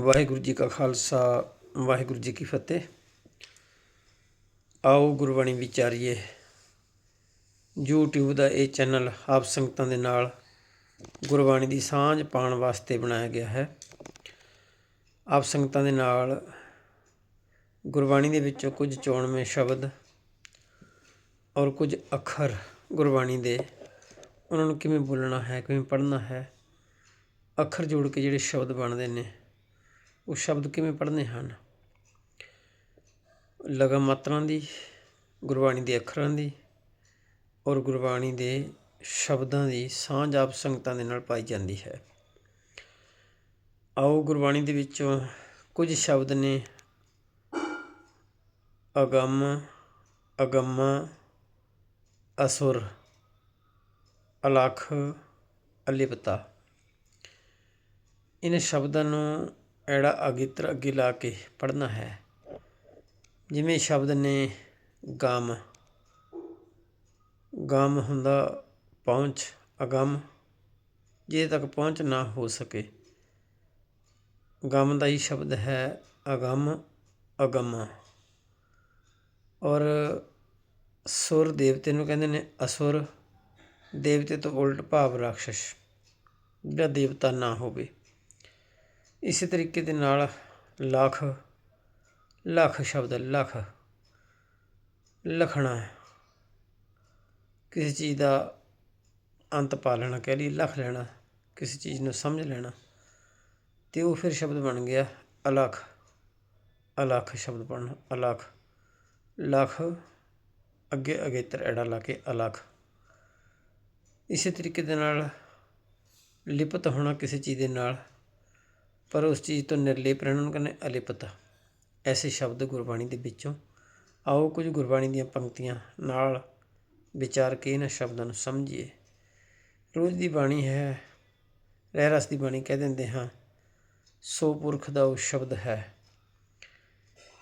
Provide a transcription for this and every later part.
ਵਾਹਿਗੁਰੂ ਜੀ ਕਾ ਖਾਲਸਾ, ਵਾਹਿਗੁਰੂ ਜੀ ਕੀ ਫਤਿਹ। ਆਓ ਗੁਰਬਾਣੀ ਵਿਚਾਰੀਏ। YouTube ਦਾ ਇਹ ਚੈਨਲ ਆਪ ਸੰਗਤਾਂ ਦੇ ਨਾਲ ਗੁਰਬਾਣੀ ਦੀ ਸਾਂਝ ਪਾਉਣ ਵਾਸਤੇ ਬਣਾਇਆ ਗਿਆ ਹੈ। ਆਪ ਸੰਗਤਾਂ ਦੇ ਨਾਲ ਗੁਰਬਾਣੀ ਦੇ ਵਿੱਚੋਂ ਕੁਝ ਚੋਣਵੇਂ ਸ਼ਬਦ ਔਰ ਕੁਝ ਅੱਖਰ ਗੁਰਬਾਣੀ ਦੇ, ਉਹਨਾਂ ਨੂੰ ਕਿਵੇਂ ਬੋਲਣਾ ਹੈ, ਕਿਵੇਂ ਪੜ੍ਹਨਾ ਹੈ, ਅੱਖਰ ਜੋੜ ਕੇ ਜਿਹੜੇ ਸ਼ਬਦ ਬਣਦੇ ਨੇ ਉਹ ਸ਼ਬਦ ਕਿਵੇਂ ਪੜ੍ਹਨੇ ਹਨ? ਲਗਾ ਮਾਤਰਾ ਦੀ, ਗੁਰਬਾਣੀ ਦੇ ਅੱਖਰਾਂ ਦੀ ਔਰ ਗੁਰਬਾਣੀ ਦੇ ਸ਼ਬਦਾਂ ਦੀ ਸਾਂਝ ਆਪ ਸੰਗਤਾਂ ਦੇ ਨਾਲ ਪਾਈ ਜਾਂਦੀ ਹੈ। ਆਓ ਗੁਰਬਾਣੀ ਦੇ ਵਿੱਚੋਂ ਕੁਝ ਸ਼ਬਦ ਨੇ ਅਗੰਮ ਅਗੰਮ, ਅਸੁਰ, ਅਲਖ, ਅਲਿਪਤਾ। ਇਹਨਾਂ ਸ਼ਬਦਾਂ ਨੂੰ ਐੜਾ ਅਗਿੱਤਰ ਅੱਗੇ ਲਾ ਕੇ ਪੜ੍ਹਨਾ ਹੈ। ਜਿਵੇਂ ਸ਼ਬਦ ਨੇ ਗਮ ਗਮ ਹੁੰਦਾ ਪਹੁੰਚ, ਅਗਮ, ਜੇ ਤੱਕ ਪਹੁੰਚ ਨਾ ਹੋ ਸਕੇ। ਗਮ ਦਾ ਹੀ ਸ਼ਬਦ ਹੈ ਅਗਮ ਅਗਮ। ਔਰ ਸੁਰ ਦੇਵਤੇ ਨੂੰ ਕਹਿੰਦੇ ਨੇ ਅਸੁਰ। ਦੇਵਤੇ ਤੋਂ ਉਲਟ ਭਾਵ ਰਾਖਸ਼ ਜਿਹੜਾ ਦੇਵਤਾ ਨਾ ਹੋਵੇ। ਇਸੇ ਤਰੀਕੇ ਦੇ ਨਾਲ ਲੱਖ ਲੱਖ ਸ਼ਬਦ, ਲੱਖ, ਲਖਣਾ ਕਿਸੇ ਚੀਜ਼ ਦਾ ਅੰਤ ਪਾ ਲੈਣਾ ਕਹਿ ਲਈ ਲਖ ਲੈਣਾ, ਕਿਸੇ ਚੀਜ਼ ਨੂੰ ਸਮਝ ਲੈਣਾ, ਤੇ ਉਹ ਫਿਰ ਸ਼ਬਦ ਬਣ ਗਿਆ ਅਲਖ। ਅਲਖ ਸ਼ਬਦ ਬਣਨਾ ਅਲਖ, ਲਖ, ਅੱਗੇ ਅਗੇਤਰ ਐੜਾ ਲਾ ਕੇ ਅਲਖ। ਇਸੇ ਤਰੀਕੇ ਦੇ ਨਾਲ ਲਿਪਤ ਹੋਣਾ ਕਿਸੇ ਚੀਜ਼ ਦੇ ਨਾਲ ਪਰ ਉਸ ਚੀਜ਼ ਤੋਂ ਨਿਰਲੇਪ ਰਹਿਣ ਨੂੰ ਕਹਿੰਦੇ ਅਲਿਪਤ ਐਸੇ ਸ਼ਬਦ ਗੁਰਬਾਣੀ ਦੇ ਵਿੱਚੋਂ ਆਓ, ਕੁਝ ਗੁਰਬਾਣੀ ਦੀਆਂ ਪੰਕਤੀਆਂ ਨਾਲ ਵਿਚਾਰ ਕੇ ਇਹਨਾਂ ਸ਼ਬਦਾਂ ਨੂੰ ਸਮਝੀਏ। ਰੋਜ਼ ਦੀ ਬਾਣੀ ਹੈ ਰਹਿ ਰਸ ਦੀ ਬਾਣੀ ਕਹਿ ਦਿੰਦੇ ਹਾਂ, ਸੋ ਪੁਰਖ ਦਾ ਉਹ ਸ਼ਬਦ ਹੈ।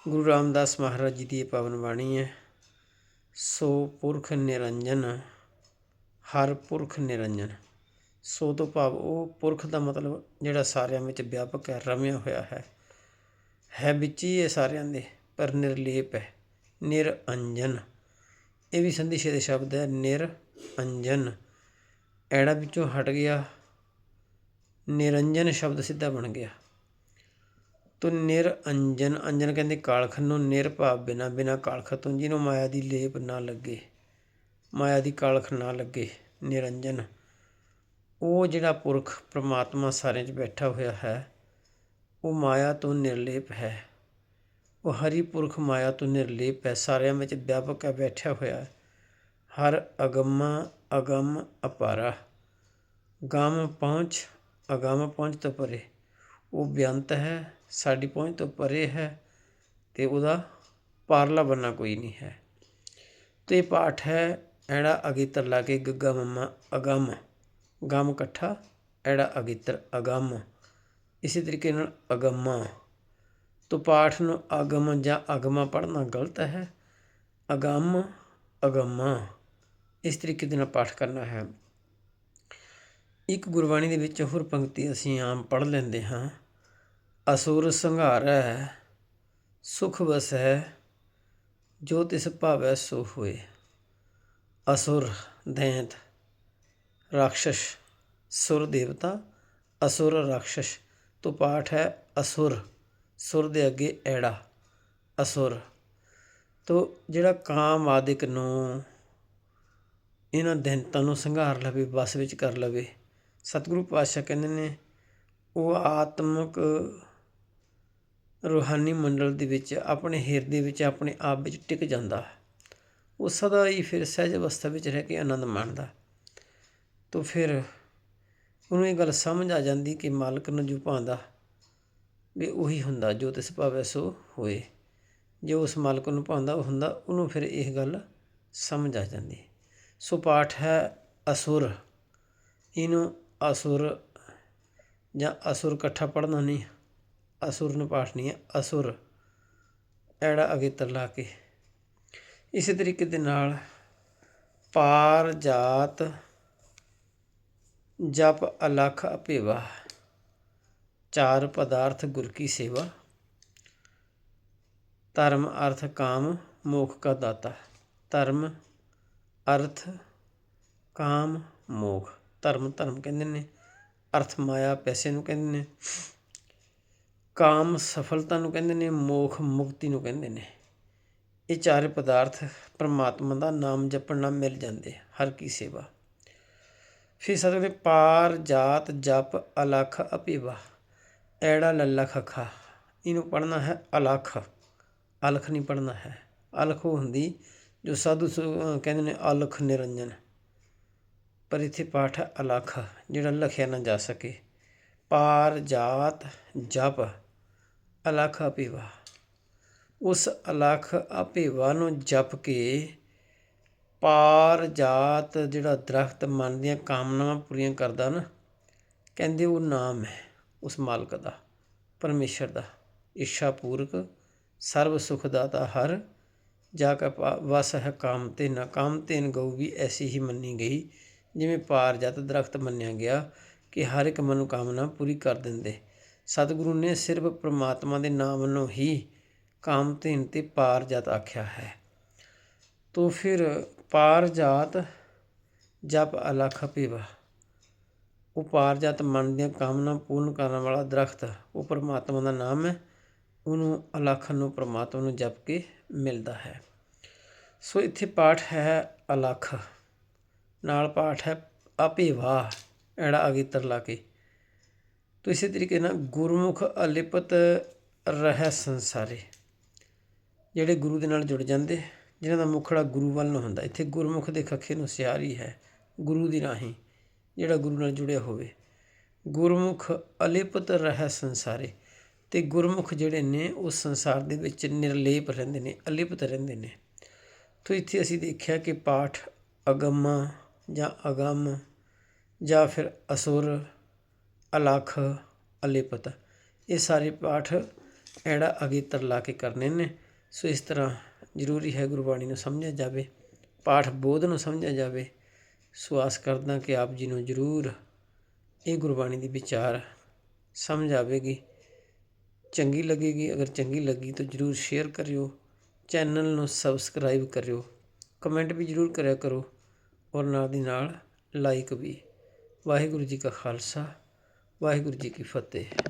ਗੁਰੂ ਰਾਮਦਾਸ ਮਹਾਰਾਜ ਜੀ ਦੀ ਇਹ ਪਾਵਨ ਬਾਣੀ ਹੈ, ਸੋ ਪੁਰਖ ਨਿਰੰਜਨ, ਹਰ ਪੁਰਖ ਨਿਰੰਜਨ। ਸੋ ਤੋਂ ਭਾਵ ਉਹ ਪੁਰਖ ਦਾ ਮਤਲਬ ਜਿਹੜਾ ਸਾਰਿਆਂ ਵਿੱਚ ਵਿਆਪਕ ਹੈ, ਰਮਿਆ ਹੋਇਆ ਹੈ। ਹੈ ਵਿੱਚ ਹੀ ਹੈ ਸਾਰਿਆਂ ਦੇ, ਪਰ ਨਿਰਲੇਪ ਹੈ। ਨਿਰਅੰਜਨ। ਇਹ ਵੀ ਸੰਦੇਸ਼ੇ ਦੇ ਸ਼ਬਦ ਹੈ, ਨਿਰਅੰਜਨ। ਐੜਾ ਵਿੱਚੋਂ ਹਟ ਗਿਆ, ਨਿਰੰਜਨ ਸ਼ਬਦ ਸਿੱਧਾ ਬਣ ਗਿਆ। ਤੋ ਨਿਰਅੰਜਨ, ਅੰਜਨ ਕਹਿੰਦੇ ਕਾਲਖ ਨੂੰ ਨਿਰਭਾਵ ਬਿਨਾ ਬਿਨਾ ਕਾਲਖ ਤੋਂ ਜਿਹਨੂੰ ਮਾਇਆ ਦੀ ਲੇਪ ਨਾ ਲੱਗੇ, ਮਾਇਆ ਦੀ ਕਾਲਖ ਨਾ ਲੱਗੇ, ਨਿਰੰਜਨ। ਉਹ ਜਿਹੜਾ ਪੁਰਖ ਪ੍ਰਮਾਤਮਾ ਸਾਰਿਆਂ 'ਚ ਬੈਠਾ ਹੋਇਆ ਹੈ, ਉਹ ਮਾਇਆ ਤੋਂ ਨਿਰਲੇਪ ਹੈ। ਉਹ ਹਰੀ ਪੁਰਖ ਮਾਇਆ ਤੋਂ ਨਿਰਲੇਪ ਹੈ, ਸਾਰਿਆਂ ਵਿੱਚ ਵਿਆਪਕ ਹੈ ਬੈਠਾ ਹੋਇਆ ਹਰ ਅਗੰਮਾ ਅਗਮ ਅਪਾਰਾ। ਗਮ ਪਹੁੰਚ, ਅਗਮ ਪਹੁੰਚ ਤੋਂ ਪਰੇ। ਉਹ ਬੇਅੰਤ ਹੈ, ਸਾਡੀ ਪਹੁੰਚ ਤੋਂ ਪਰੇ ਹੈ ਤੇ ਉਹਦਾ ਪਾਰਲਾ ਬੰਨਾ ਕੋਈ ਨਹੀਂ ਹੈ। ਤੇ ਪਾਠ ਹੈ, ਐੜਾ ਅਗੇ ਤਰਲਾ ਕੇ ਗੱਗਾ ਮੰਮਾ ਅਗਮ। ਗਮ ਇਕੱਠਾ, ਐੜਾ ਅਗਿੱਤਰ ਅਗੰਮ। ਇਸੇ ਤਰੀਕੇ ਨਾਲ ਅਗੰਮਾ। ਤੋਂ ਪਾਠ ਨੂੰ ਅਗਮ ਜਾਂ ਅਗਮਾ ਪੜ੍ਹਨਾ ਗਲਤ ਹੈ। ਅਗੰਮ, ਅਗੰਮਾ। ਇਸ ਤਰੀਕੇ ਦੇ ਨਾਲ ਪਾਠ ਕਰਨਾ ਹੈ। ਇੱਕ ਗੁਰਬਾਣੀ ਦੇ ਵਿੱਚ ਹੋਰ ਪੰਕਤੀ ਅਸੀਂ ਆਮ ਪੜ੍ਹ ਲੈਂਦੇ ਹਾਂ। ਅਸੁਰ ਸੰਘਾਰੈ, ਸੁਖ ਵਸੈ, ਜੋ ਤਿਸ ਭਾਵੈ ਸੋ ਹੋਏ। ਅਸੁਰ, ਦੈਂਤ। ਰਾਖਸ਼ ਸੁਰ ਦੇਵਤਾ, ਅਸੁਰ ਰਾਖਸ਼ ਤੋਂ ਪਾਠ ਹੈ ਅਸੁਰ, ਸੁਰ ਦੇ ਅੱਗੇ ਐੜਾ, ਅਸੁਰ। ਤੋਂ ਜਿਹੜਾ ਕਾਮ ਆਦਿਕ ਨੂੰ ਇਹਨਾਂ ਦੈਂਤਾਂ ਨੂੰ ਸੰਘਾਰ ਲਵੇ ਬਸ ਵਿੱਚ ਕਰ ਲਵੇ, ਸਤਿਗੁਰੂ ਪਾਤਸ਼ਾਹ ਕਹਿੰਦੇ ਨੇ, ਉਹ ਆਤਮਿਕ ਰੂਹਾਨੀ ਮੰਡਲ ਦੇ ਵਿੱਚ, ਆਪਣੇ ਹਿਰਦੇ ਵਿੱਚ, ਆਪਣੇ ਆਪ ਵਿੱਚ ਟਿਕ ਜਾਂਦਾ। ਉਹ ਸਦਾ ਹੀ ਫਿਰ ਸਹਿਜ ਅਵਸਥਾ ਵਿੱਚ ਰਹਿ ਕੇ ਆਨੰਦ ਮਾਣਦਾ। ਤਾਂ ਫਿਰ ਉਹਨੂੰ ਇਹ ਗੱਲ ਸਮਝ ਆ ਜਾਂਦੀ ਕਿ ਮਾਲਕ ਨੂੰ ਜੋ ਭਾਂਦਾ ਵੀ ਉਹੀ ਹੁੰਦਾ, ਜੋ ਤਿਸ ਭਾਵੈ ਸੋ ਹੋਏ। ਜੋ ਉਸ ਮਾਲਕ ਨੂੰ ਭਾਂਦਾ ਉਹ ਹੁੰਦਾ, ਉਹਨੂੰ ਫਿਰ ਇਹ ਗੱਲ ਸਮਝ ਆ ਜਾਂਦੀ। ਸੋ ਪਾਠ ਹੈ ਅਸੁਰ। ਇਹਨੂੰ ਅਸੁਰ ਜਾਂ ਅਸੁਰ ਇਕੱਠਾ ਪੜਨਾ ਨਹੀਂ, ਅਸੁਰ ਨੂੰ ਪਾਠ ਨਹੀਂ ਹੈ, ਅਸੁਰ। ਐੜਾ ਅਗੇ ਲਾ ਕੇ। ਇਸੇ ਤਰੀਕੇ ਦੇ ਨਾਲ ਪਾਰ ਜਾਤ ਜਪ ਅਲਖ ਅਪੇਵਾ ਚਾਰ ਪਦਾਰਥ ਗੁਰ ਕੀ ਸੇਵਾ, ਧਰਮ, ਅਰਥ, ਕਾਮ, ਮੋਖ ਕਾ ਦਾਤਾ, ਧਰਮ, ਅਰਥ, ਕਾਮ, ਮੋਖ, ਧਰਮ ਧਰਮ ਕਹਿੰਦੇ ਨੇ, ਅਰਥ, ਮਾਇਆ, ਪੈਸੇ ਨੂੰ ਕਹਿੰਦੇ ਨੇ, ਕਾਮ, ਸਫਲਤਾ ਨੂੰ ਕਹਿੰਦੇ ਨੇ, ਮੋਖ, ਮੁਕਤੀ ਨੂੰ ਕਹਿੰਦੇ ਨੇ। ਇਹ ਚਾਰੇ ਪਦਾਰਥ ਪਰਮਾਤਮਾ ਦਾ ਨਾਮ ਜਪਣ ਨਾਲ ਮਿਲ ਜਾਂਦੇ ਹਰ ਕੀ ਸੇਵਾ। ਫਿਰ ਸਤਿਗੁਰੂ ਪਾਰ ਜਾਤ ਜਪ ਅਲਖ ਅਪੀਵਾ ਐੜਾ ਲੱਲਾ ਖਖਾ। ਇਹਨੂੰ ਪੜਨਾ ਹੈ ਅਲਖ। ਅਲਖ ਨਹੀਂ ਪੜਨਾ ਹੈ। ਅਲਖ ਉਹ ਹੁੰਦੀ ਜੋ ਸਾਧੂ ਕਹਿੰਦੇ ਨੇ ਅਲਖ ਨਿਰੰਜਨ। ਪਰ ਇੱਥੇ ਪਾਠ ਹੈ ਅਲਖ, ਜਿਹੜਾ ਲਖਿਆ ਨਾ ਜਾ ਸਕੇ। ਪਾਰ ਜਾਤ ਜਪ ਅਲਖ ਅਪੀਵਾ ਉਸ ਅਲਖ ਅਪੀਵਾ ਨੂੰ ਜਪ ਕੇ ਪਾਰ ਜਾਤ ਜਿਹੜਾ ਦਰਖਤ ਮਨ ਦੀਆਂ ਕਾਮਨਾਵਾਂ ਪੂਰੀਆਂ ਕਰਦਾ ਨਾ, ਕਹਿੰਦੇ ਉਹ ਨਾਮ ਹੈ ਉਸ ਮਾਲਕ ਦਾ, ਪਰਮੇਸ਼ਰ ਦਾ ਇੱਛਾ ਪੂਰਕ ਸਰਬ ਸੁਖ ਦਾਤਾ ਹਰ, ਜਾ ਕਾ ਪਾ- ਵਸ ਹੈ ਕਾਮ ਤੇ ਨਾ, ਕਾਮ ਤੇਨ ਗਊ ਵੀ ਐਸੀ ਹੀ ਮੰਨੀ ਗਈ, ਜਿਵੇਂ ਪਾਰ ਜਾਤ ਦਰਖਤ ਮੰਨਿਆ ਗਿਆ ਕਿ ਹਰ ਇੱਕ ਮਨੋਕਾਮਨਾ ਪੂਰੀ ਕਰ ਦਿੰਦੇ। ਸਤਿਗੁਰੂ ਨੇ ਸਿਰਫ ਪ੍ਰਮਾਤਮਾ ਦੇ ਨਾਮ ਨੂੰ ਹੀ ਕਾਮਤੇਨ ਤੇ ਪਾਰ ਜਾਤ ਆਖਿਆ ਹੈ। ਤੋ ਫਿਰ ਪਾਰ ਜਾਤ ਜਪ ਅਲਖ ਪੀਵਾ ਉਹ ਪਾਰ ਜਾਤ ਮਨ ਦੀਆਂ ਕਾਮਨਾ ਪੂਰਨ ਕਰਨ ਵਾਲਾ ਦਰਖਤ ਉਹ ਪਰਮਾਤਮਾ ਦਾ ਨਾਮ ਹੈ। ਉਹਨੂੰ ਅਲਖ ਨੂੰ ਪਰਮਾਤਮਾ ਨੂੰ ਜਪ ਕੇ ਮਿਲਦਾ ਹੈ। ਸੋ ਇੱਥੇ ਪਾਠ ਹੈ ਅਲਖ। ਨਾਲ ਪਾਠ ਹੈ ਅਪੀਵਾ ਐੜਾ ਅਗੇਤਰ ਲਾ ਕੇ। ਤੋ ਇਸੇ ਤਰੀਕੇ ਨਾਲ ਗੁਰਮੁਖ ਅਲਿਪਤ ਰਹਿ ਸੰਸਾਰੇ। ਜਿਹੜੇ ਗੁਰੂ ਦੇ ਨਾਲ ਜੁੜ ਜਾਂਦੇ ਜਿਹਨਾਂ ਦਾ ਮੁਖੜਾ ਗੁਰੂ ਵੱਲ ਨੂੰ ਹੁੰਦਾ। ਇੱਥੇ ਗੁਰਮੁਖ ਦੇ ਖੱਖੇ ਨੂੰ ਸਿਆਰੀ ਹੈ ਗੁਰੂ ਦੀ ਰਾਹੀਂ ਜਿਹੜਾ ਗੁਰੂ ਨਾਲ ਜੁੜਿਆ ਹੋਵੇ। ਗੁਰਮੁਖ ਅਲਿਪਤ ਰਹਿ ਸੰਸਾਰੇ। ਤੇ ਗੁਰਮੁਖ ਜਿਹੜੇ ਨੇ, ਉਹ ਸੰਸਾਰ ਦੇ ਵਿੱਚ ਨਿਰਲੇਪ ਰਹਿੰਦੇ ਨੇ, ਅਲਿਪਤ ਰਹਿੰਦੇ ਨੇ। ਤੋ ਇੱਥੇ ਅਸੀਂ ਦੇਖਿਆ ਕਿ ਪਾਠ ਅਗੰਮ ਜਾਂ ਅਗੰਮ ਜਾਂ ਫਿਰ ਅਸੁਰ, ਅਲਖ, ਅਲਿਪਤ। ਇਹ ਸਾਰੇ ਪਾਠ ਐੜਾ ਅਗੇਤਰ ਲਾ ਕੇ ਕਰਨੇ ਨੇ। ਸੋ ਇਸ ਤਰ੍ਹਾਂ ਜ਼ਰੂਰੀ ਹੈ ਗੁਰਬਾਣੀ ਨੂੰ ਸਮਝਿਆ ਜਾਵੇ, ਪਾਠ ਬੋਧ ਨੂੰ ਸਮਝਿਆ ਜਾਵੇ ਸੋ ਆਸ ਕਰਦਾ ਕਿ ਆਪ ਜੀ ਨੂੰ ਜ਼ਰੂਰ ਇਹ ਗੁਰਬਾਣੀ ਦੀ ਵਿਚਾਰ ਸਮਝ ਆਵੇਗੀ। ਚੰਗੀ ਲੱਗੇਗੀ, ਅਗਰ ਚੰਗੀ ਲੱਗੀ ਤਾਂ ਜ਼ਰੂਰ ਸ਼ੇਅਰ ਕਰਿਓ ਚੈਨਲ ਨੂੰ ਸਬਸਕ੍ਰਾਈਬ ਕਰਿਓ ਕਮੈਂਟ ਵੀ ਜ਼ਰੂਰ ਕਰਿਆ ਕਰੋ ਔਰ ਨਾਲ ਦੀ ਨਾਲ ਲਾਈਕ ਵੀ। ਵਾਹਿਗੁਰੂ ਜੀ ਕਾ ਖਾਲਸਾ, ਵਾਹਿਗੁਰੂ ਜੀ ਕੀ ਫਤਿਹ।